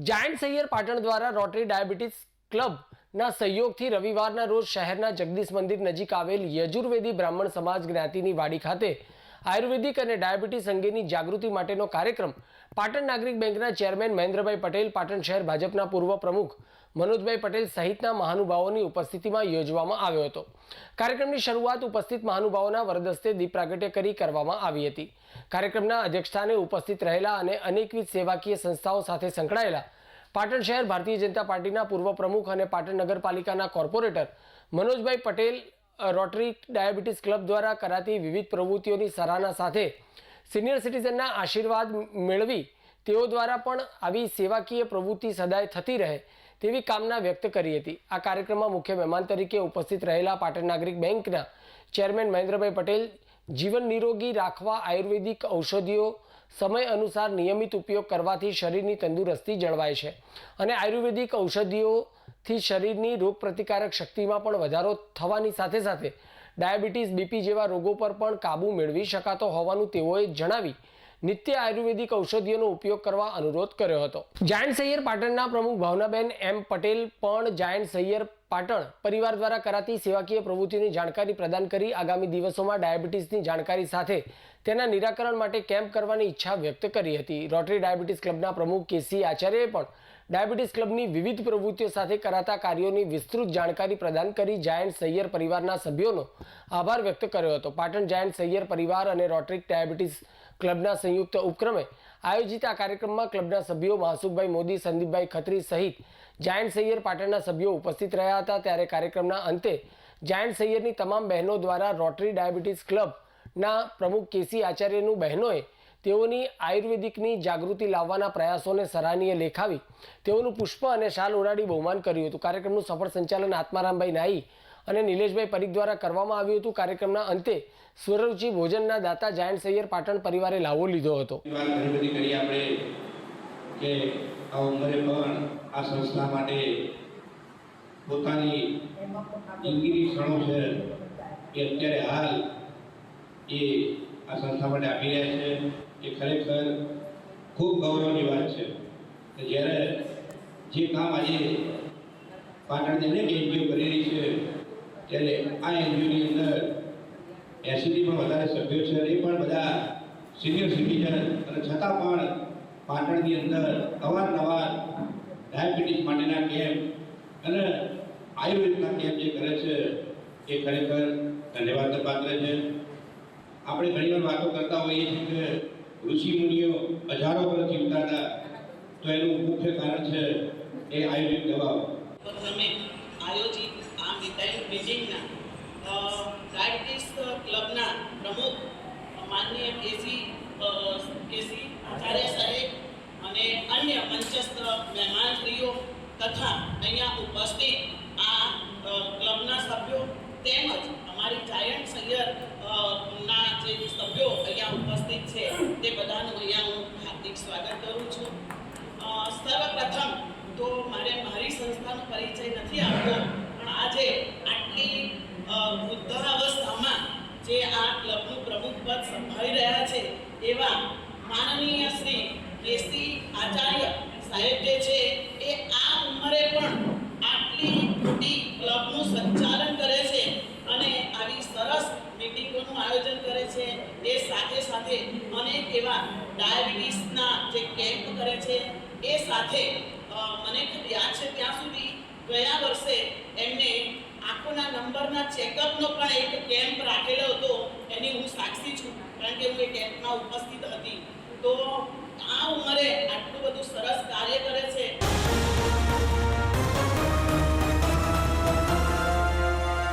Giant સૈયર Patan દ્વારા rotary diabetes ક્લબના સહયોગથી રવિવારના રોજ શહેરના જગદીશ મંદિર નજીક આવેલ યજુર્વેદી બ્રાહ્મણ સમાજ જ્ઞાતિની વાડી ખાતે આયુર્વેદિક અને ડાયાબિટીસ અંગેની જાગૃતિ માટેનો કાર્યક્રમ પાટણ નાગરિક બેંકના ચેરમેન મહેન્દ્રભાઈ પટેલ, પાટણ શહેર ભાજપના પૂર્વ પ્રમુખ મનોજભાઈ પટેલ સહિતના મહાનુભાવોની ઉપસ્થિતિમાં યોજવામાં આવ્યો હતો. કાર્યક્રમની શરૂઆત ઉપસ્થિત મહાનુભાવોના વરદસ્તે દીપ પ્રાગટ્ય કરી કરવામાં આવી હતી. કાર્યક્રમના અધ્યક્ષસ્થાને ઉપસ્થિત રહેલા અને અનેકવિધ સેવાકીય સંસ્થાઓ સાથે સંકળાયેલા પાટણ શહેર ભારતીય જનતા પાર્ટીના પૂર્વ પ્રમુખ અને પાટણ નગરપાલિકાના corporator Manojbhai Patel rotary diabetes club દ્વારા કરાતી વિવિધ પ્રવૃત્તિઓની સરાહના સાથે સિનિયર સિટીઝનના આશીર્વાદ મેળવી તેઓ દ્વારા પણ આવી સેવાકીય પ્રવૃત્તિ સદાય થતી રહે તેવી કામના વ્યક્ત કરી હતી. આ કાર્યક્રમમાં મુખ્ય મહેમાન તરીકે ઉપસ્થિત રહેલા પાટણ નાગરિક બેંકના ચેરમેન મહેન્દ્રભાઈ પટેલ, જીવન નિરોગી રાખવા આયુર્વેદિક ઔષધિઓ સમય અનુસાર નિયમિત ઉપયોગ કરવાથી શરીરની તંદુરસ્તી જળવાય છે. અને આયુર્વેદિક ઔષધિઓથી શરીરની રોગપ્રતિકારક શક્તિમાં પણ વધારો થવાની સાથે સાથે ડાયાબિટીસ, બીપી જેવા રોગો પર પણ કાબૂ મેળવી શકાતો હોવાનું તેઓએ જણાવી નિત્ય આયુર્વેદિક ઔષધિઓનો ઉપયોગ કરવા અનુરોધ કર્યો હતો. જાયન્ટ સૈયર પાટણના પ્રમુખ ભાવનાબેન એમ પટેલ પણ જાયન્ટ સૈયર પાટણ પરિવાર દ્વારા કરાતી સેવાકીય પ્રવૃત્તિની જાણકારી પ્રદાન કરી આગામી દિવસોમાં ડાયાબિટીસની જાણકારી સાથે તેના નિરાકરણ માટે કેમ્પ કરવાની ઈચ્છા વ્યક્ત કરી હતી. રોટરી ડાયાબિટીસ ક્લબના પ્રમુખ કેસી આચાર્યએ પણ ડાયાબિટીસ ક્લબની વિવિધ પ્રવૃત્તિઓ સાથે કરાતા કાર્યોની વિસ્તૃત જાણકારી પ્રદાન કરી જાયન્ટ સૈયર પરિવારના સભ્યોનો આભાર વ્યક્ત કર્યો હતો. પાટણ જાયન્ટ સૈયર પરિવાર અને રોટરી ડાયાબિટીસ ક્લબના સંયુક્ત ઉપક્રમે આયોજિત આ કાર્યક્રમમાં ક્લબના સભ્યો માસુકભાઈ મોદી, સંદીપભાઈ ખત્રી સહિત જાયન્ટ સૈયર પાટણના સભ્યો ઉપસ્થિત રહ્યા હતા ત્યારે કાર્યક્રમના અંતે જાયન્ટ સૈયરની તમામ બહેનો દ્વારા રોટરી ડાયાબિટીસ ક્લબના પ્રમુખ કેસી આચાર્યનું બહેનોએ તેઓની આયુર્વેદિકની જાગૃતિ લાવવાના પ્રયાસોને સરાહનીય લેખાવી તેઓનું પુષ્પ અને શાલ ઉડાડી બહુમાન કર્યું હતું. કાર્યક્રમનું સફળ સંચાલન આત્મારામભાઈ નાઈ અને નિલેશભાઈ પરીખ દ્વારા કરવામાં આવ્યું હતું. કાર્યક્રમના અંતે સ્વરરુચિ ભોજનના દાતા જાયન્ટ સૈયર પાટણ પરિવારે લાવો લીધો હતો. કે આ ઉંમરે પણ આ સંસ્થા માટે પોતાની જિંદગીની ક્ષણો છે એ અત્યારે હાલ એ આ સંસ્થા માટે આપી રહ્યા છે. એ ખરેખર ખૂબ ગૌરવની વાત છે. કે જ્યારે જે કામ આજે પાટણની અનેક એનજીઓ કરી રહી છે, ત્યારે આ એનજીઓની અંદર એંસીથી પણ વધારે સભ્યો છે એ પણ બધા સિનિયર સિટીઝન અને છતાં પણ પાટણની અંદર અવારનવાર ડાયાબિટીસ માટેના કેમ્પ અને આયુર્વેદના કેમ્પ જે કરે છે એ ખરેખર ધન્યવાદ પાત્ર છે. આપણે ઘણીવાર વાતો કરતા હોઈએ છીએ કે ઋષિ મુનિઓ હજારો વર્ષ જીવતા હતા તો એનું મુખ્ય કારણ છે એ આયુર્વેદ દવાઓ. આયોજિત આ મિટિંગના અ, ડાયાબિટીસ ક્લબના પ્રમુખ માનનીય કેસી અ, કેસી આચાર્ય સાહેબ અને અન્ય મંચસ્થ મહેમાનશ્રીઓ તથા અહીંયા ઉપસ્થિત આ ક્લબના સભ્યો તેમજ અમારી જાયન્ટ સૈયર ના જે સભ્યો અહીંયા ઉપસ્થિત છે તે બધાનું અહીંયા હું હાર્દિક સ્વાગત કરું છું. સર્વપ્રથમ તો મારે મારી સંસ્થાનો પરિચય નથી આપવો, પણ આજે આટલી વૃદ્ધાવસ્થામાં જે આ ક્લબનું પ્રમુખ પદ સંભાળી રહ્યા છે, એવા માનનીય શ્રી કેસી આચાર્ય સાહેબ જે છે એ આ ઉંમરે પણ આટલી મોટી ક્લબનું સંચાલન કરે છે અને આવી સરસ મિટિંગોનું આયોજન કરે છે. એ સાથે સાથે અનેક એવા ડાયાબિટીસના જે કેમ્પ કરે છે, એ સાથે મને મને યાદ છે ત્યાં સુધી ગયા વર્ષે એમને આંખોના નંબરના ચેકઅપનો પણ એક કેમ્પ રાખેલો હતો. એની હું સાક્ષી છું, કારણ કે હું એ કેમ્પમાં ઉપસ્થિત હતી. તો આ ઉંમરે